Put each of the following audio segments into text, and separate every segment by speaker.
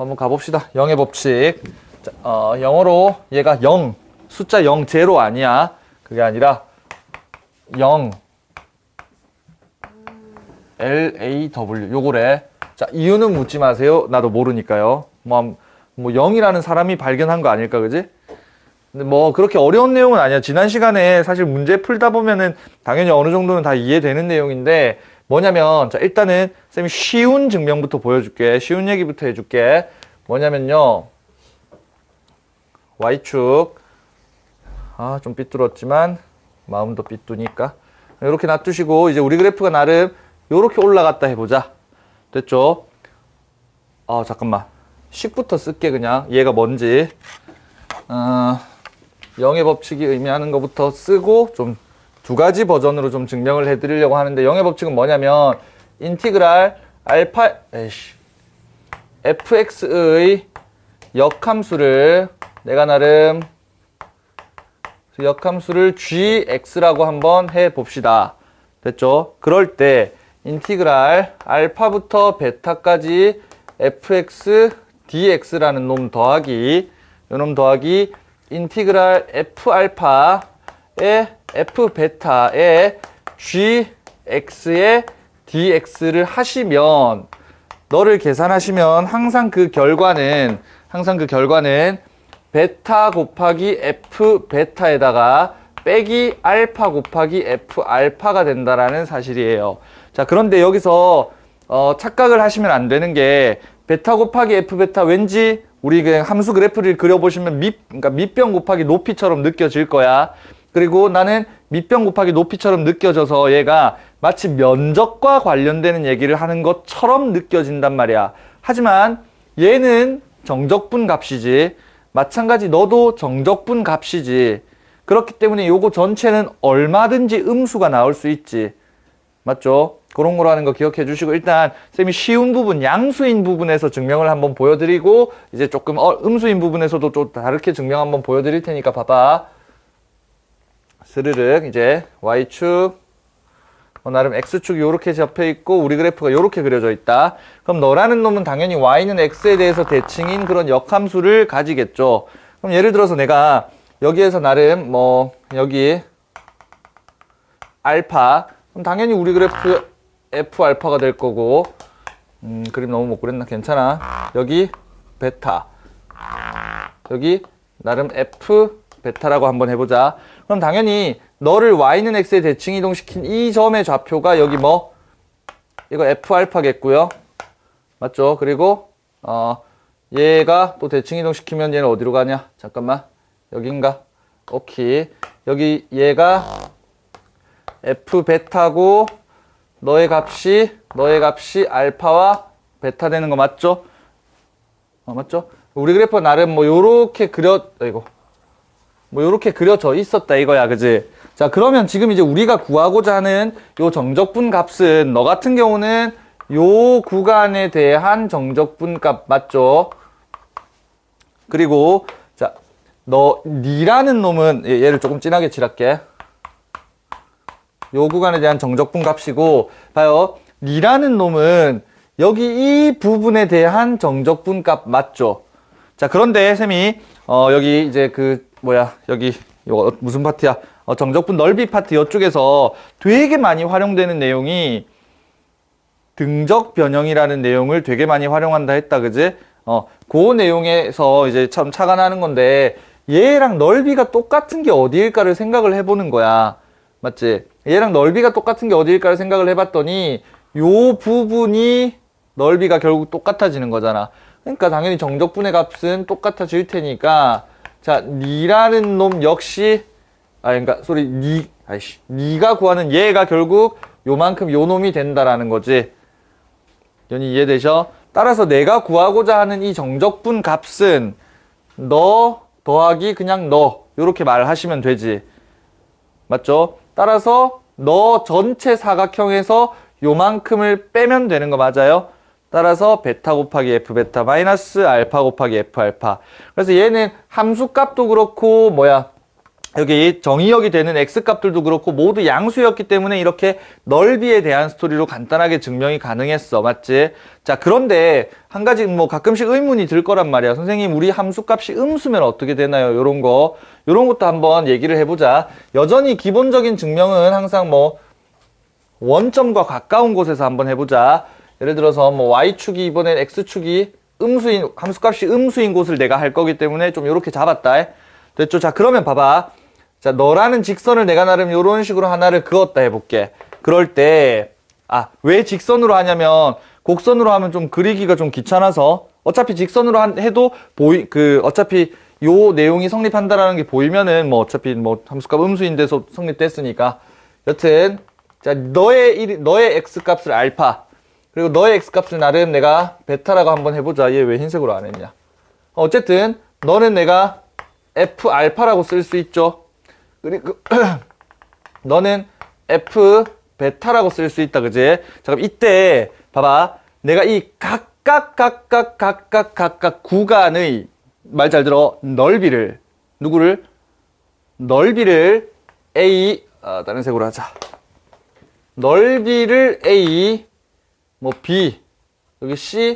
Speaker 1: 한번 가봅시다. 0의 법칙. 자, 어, 영어로 얘가 0, 숫자 0, 제로 아니야. 그게 아니라 0, L, A, W. 요거래. 자, 이유는 묻지 마세요. 나도 모르니까요. 뭐, 뭐 0이라는 사람이 발견한 거 아닐까, 그지? 뭐 그렇게 어려운 내용은 아니야. 지난 시간에 사실 문제 풀다 보면은 당연히 어느 정도는 다 이해되는 내용인데 뭐냐면 자 일단은 쌤이 쉬운 증명부터 보여줄게. 쉬운 얘기부터 해줄게. 뭐냐면요. Y축 아 좀 삐뚤었지만 마음도 삐뚤니까 이렇게 놔두시고 이제 우리 그래프가 나름 이렇게 올라갔다 해보자. 됐죠? 아 잠깐만 식부터 쓸게 그냥 얘가 뭔지 어, 영의 법칙이 의미하는 것부터 쓰고 좀 두 가지 버전으로 좀 증명을 해드리려고 하는데 영의 법칙은 뭐냐면 인티그랄 알파 에이씨 fx의 역함수를 내가 나름 그 역함수를 gx라고 한번 해 봅시다. 됐죠? 그럴 때 인티그랄 알파부터 베타까지 fx dx라는 놈 더하기 요놈 더하기 인티그랄 f 알파 의 f 베타의 gx의 dx를 하시면 너를 계산하시면 항상 그 결과는 항상 그 결과는 베타 곱하기 f 베타에다가 빼기 알파 곱하기 f 알파가 된다라는 사실이에요. 자, 그런데 여기서 어, 착각을 하시면 안 되는 게 베타 곱하기 f 베타 왠지 우리 그냥 함수 그래프를 그려보시면 밑, 그러니까 밑변 곱하기 높이처럼 느껴질 거야. 그리고 나는 밑변 곱하기 높이처럼 느껴져서 얘가 마치 면적과 관련되는 얘기를 하는 것처럼 느껴진단 말이야. 하지만 얘는 정적분 값이지. 마찬가지 너도 정적분 값이지. 그렇기 때문에 요거 전체는 얼마든지 음수가 나올 수 있지. 맞죠? 그런 거로 하는 거 기억해 주시고 일단 쌤이 쉬운 부분, 양수인 부분에서 증명을 한번 보여드리고 이제 조금 어, 음수인 부분에서도 좀 다르게 증명 한번 보여드릴 테니까 봐봐. 스르륵 이제 y축 어, 나름 x축이 이렇게 잡혀 있고 우리 그래프가 이렇게 그려져 있다. 그럼 너라는 놈은 당연히 y는 x에 대해서 대칭인 그런 역함수를 가지겠죠. 그럼 예를 들어서 내가 여기에서 나름 뭐 여기 알파 그럼 당연히 우리 그래프 f 알파가 될 거고 음, 그림 너무 못 그렸나 괜찮아. 여기 베타 여기 나름 f 베타라고 한번 해보자. 그럼 당연히 너를 y는 x에 대칭 이동시킨 이 점의 좌표가 여기 뭐 이거 f 알파겠고요. 맞죠? 그리고 어 얘가 또 대칭 이동시키면 얘는 어디로 가냐? 잠깐만. 여긴가? 오케이. 여기 얘가 f 베타고 너의 값이 너의 값이 알파와 베타 되는 거 맞죠? 어, 맞죠? 우리 그래프 나름 뭐 요렇게 그려 이거 뭐 요렇게 그려져 있었다 이거야 그지? 자 그러면 지금 이제 우리가 구하고자 하는 요 정적분 값은 너 같은 경우는 요 구간에 대한 정적분 값 맞죠? 그리고 자 너 니라는 놈은 얘- 얘를 조금 진하게 칠할게. 요 구간에 대한 정적분 값이고 봐요. 니라는 놈은 여기 이 부분에 대한 정적분 값 맞죠? 자 그런데 쌤이 어 여기 이제 그 뭐야 여기 이거 무슨 파트야? 어, 정적분 넓이 파트 이쪽에서 되게 많이 활용되는 내용이 등적 변형이라는 내용을 되게 많이 활용한다 했다 그지? 어 그 내용에서 이제 참 나는 건데 얘랑 넓이가 똑같은 게 어디일까를 생각을 해보는 거야. 맞지? 얘랑 넓이가 똑같은 게 어디일까를 생각을 해봤더니 요 부분이 넓이가 결국 똑같아지는 거잖아. 그러니까 당연히 정적분의 값은 똑같아질 테니까 자 니라는 놈 역시 아 그러니까 소리 니 아이씨 니가 구하는 얘가 결국 요만큼 요 놈이 된다라는 거지 연이 이해되셔? 따라서 내가 구하고자 하는 이 정적분 값은 너 더하기 그냥 너 요렇게 말하시면 되지 맞죠? 따라서 너 전체 사각형에서 요만큼을 빼면 되는 거 맞아요? 따라서 베타 곱하기 f 베타 마이너스 알파 곱하기 f 알파. 그래서 얘는 함수 값도 그렇고 뭐야 여기 정의역이 되는 x값들도 그렇고 모두 양수였기 때문에 이렇게 넓이에 대한 스토리로 간단하게 증명이 가능했어. 맞지? 자, 그런데 한 가지 뭐 가끔씩 의문이 들 거란 말이야. 선생님, 우리 함수값이 음수면 어떻게 되나요? 요런 거. 요런 것도 한번 얘기를 해보자. 여전히 기본적인 증명은 항상 뭐 원점과 가까운 곳에서 한번 해보자. 예를 들어서 뭐 y축이 이번엔 x축이 음수인 함수값이 음수인 곳을 내가 할 거기 때문에 좀 이렇게 잡았다. 됐죠? 자, 그러면 봐봐. 자, 너라는 직선을 내가 나름 이런 식으로 하나를 그었다 해볼게. 그럴 때, 아, 왜 직선으로 하냐면, 곡선으로 하면 좀 그리기가 좀 귀찮아서, 어차피 직선으로 한, 해도 보이, 그, 어차피 요 내용이 성립한다라는 게 보이면은, 뭐, 어차피 뭐, 함수값 음수인데서 성립됐으니까. 여튼, 자, 너의, 일, 너의 x 값을 알파, 그리고 너의 x 값을 나름 내가 베타라고 한번 해보자. 얘 왜 흰색으로 안 했냐. 어쨌든, 너는 내가 f 알파라고 쓸 수 있죠. 그리고 너는 f 베타라고 쓸 수 있다, 그지? 자, 그럼 이때 봐봐. 내가 이 각각 각각 각각 각각 구간의 말 잘 들어 넓이를 누구를 넓이를 a 아, 다른 색으로 하자. 넓이를 a 뭐 b 여기 c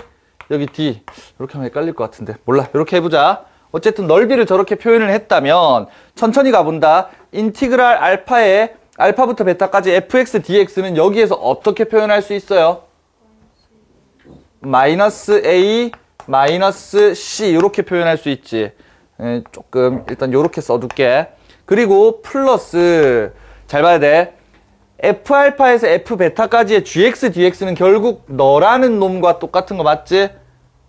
Speaker 1: 여기 d 이렇게 하면 헷갈릴 것 같은데 몰라 이렇게 해보자. 어쨌든 넓이를 저렇게 표현을 했다면 천천히 가본다. 인티그랄 알파의 알파부터 베타까지 fx dx는 여기에서 어떻게 표현할 수 있어요? 마이너스 a 마이너스 c 이렇게 표현할 수 있지. 에, 조금 일단 이렇게 써둘게. 그리고 플러스 잘 봐야 돼. F 알파에서 f 베타까지의 gx dx는 결국 너라는 놈과 똑같은 거 맞지?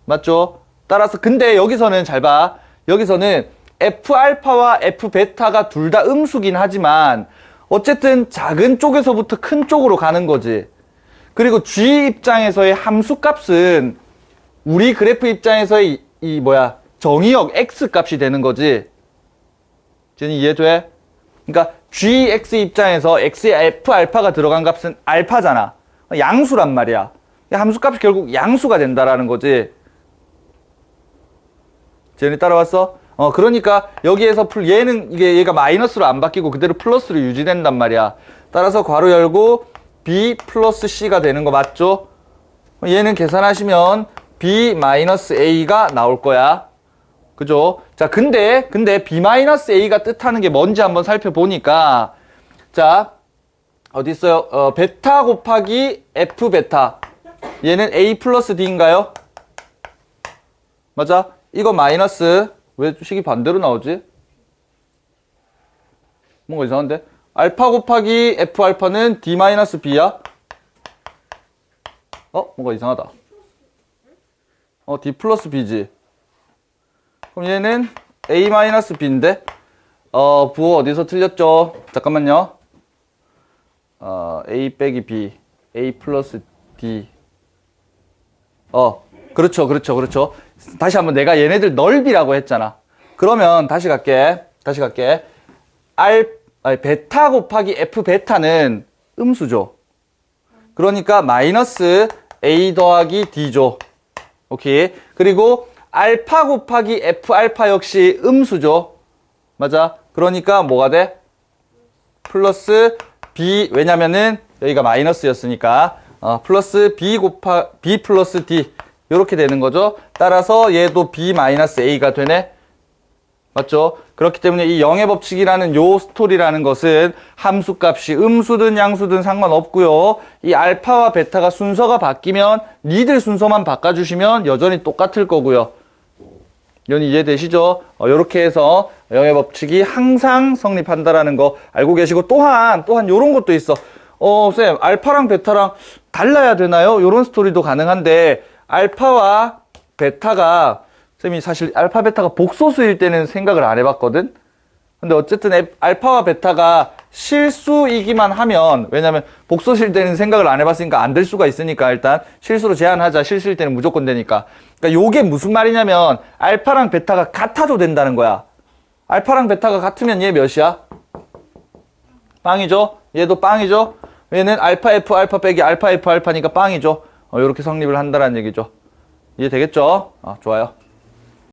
Speaker 1: 맞죠? 따라서 근데 여기서는 잘 봐. 여기서는 f 알파와 f 베타가 둘 다 음수긴 하지만 어쨌든 작은 쪽에서부터 큰 쪽으로 가는 거지. 그리고 g 입장에서의 함수 값은 우리 그래프 입장에서의 이, 이 뭐야 정의역 x 값이 되는 거지. 제니 이해돼? 그러니까 gx 입장에서 x에 f 알파가 들어간 값은 알파잖아. 양수란 말이야. 함수 값이 결국 양수가 된다라는 거지. 제니 따라왔어? 어, 그러니까 여기에서 풀, 얘는 이게 얘가 마이너스로 안 바뀌고 그대로 플러스로 유지된단 말이야. 따라서 괄호 열고 b 플러스 c가 되는 거 맞죠? 얘는 계산하시면 b 마이너스 a가 나올 거야. 그죠? 자, 근데, 근데 b 마이너스 a가 뜻하는 게 뭔지 한번 살펴보니까, 자, 어디 있어요? 어, 베타 곱하기 f 베타. 얘는 a 플러스 d인가요? 맞아? 이거 마이너스 왜 식이 반대로 나오지? 뭔가 이상한데? 알파 곱하기 f 알파는 d 마이너스 b야? 어? 뭔가 이상하다. 어, d 플러스 b지. 그럼 얘는 a 마이너스 b인데? 어, 부호 어디서 틀렸죠? 잠깐만요. 어, a 빼기 b, a 플러스 d. 어, 그렇죠, 그렇죠, 그렇죠. 다시 한번 내가 얘네들 넓이라고 했잖아. 그러면 다시 갈게. 다시 갈게. 알, 아니, 베타 곱하기 f 베타는 음수죠. 그러니까 마이너스 a 더하기 d죠. 오케이. 그리고 알파 곱하기 f 알파 역시 음수죠. 맞아. 그러니까 뭐가 돼? 플러스 b 왜냐면은 여기가 마이너스였으니까 어, 플러스 b 곱하 b 플러스 d 이렇게 되는 거죠. 따라서 얘도 b 마이너스 a가 되네. 맞죠? 그렇기 때문에 이 영의 법칙이라는 요 스토리라는 것은 함수값이 음수든 양수든 상관없고요. 이 알파와 베타가 순서가 바뀌면 니들 순서만 바꿔주시면 여전히 똑같을 거고요. 이건 이해되시죠? 어, 이렇게 해서 영의 법칙이 항상 성립한다라는 거 알고 계시고 또한 또한 요런 것도 있어. 어, 쌤, 알파랑 베타랑 달라야 되나요? 요런 스토리도 가능한데 알파와 베타가 쌤이 사실 알파 베타가 복소수일 때는 생각을 안 해봤거든. 근데 어쨌든 에- 알파와 베타가 실수이기만 하면 왜냐면 복소수일 때는 생각을 안 해봤으니까 안 될 수가 있으니까 일단 실수로 제한하자. 실수일 때는 무조건 되니까. 그러니까 요게 무슨 말이냐면 알파랑 베타가 같아도 된다는 거야. 알파랑 베타가 같으면 얘 몇이야? 빵이죠? 얘도 빵이죠? 얘는 알파 F 알파 빼기 알파 F 알파니까 빵이죠. 어, 이렇게 성립을 한다는 얘기죠. 이해 되겠죠? 아, 좋아요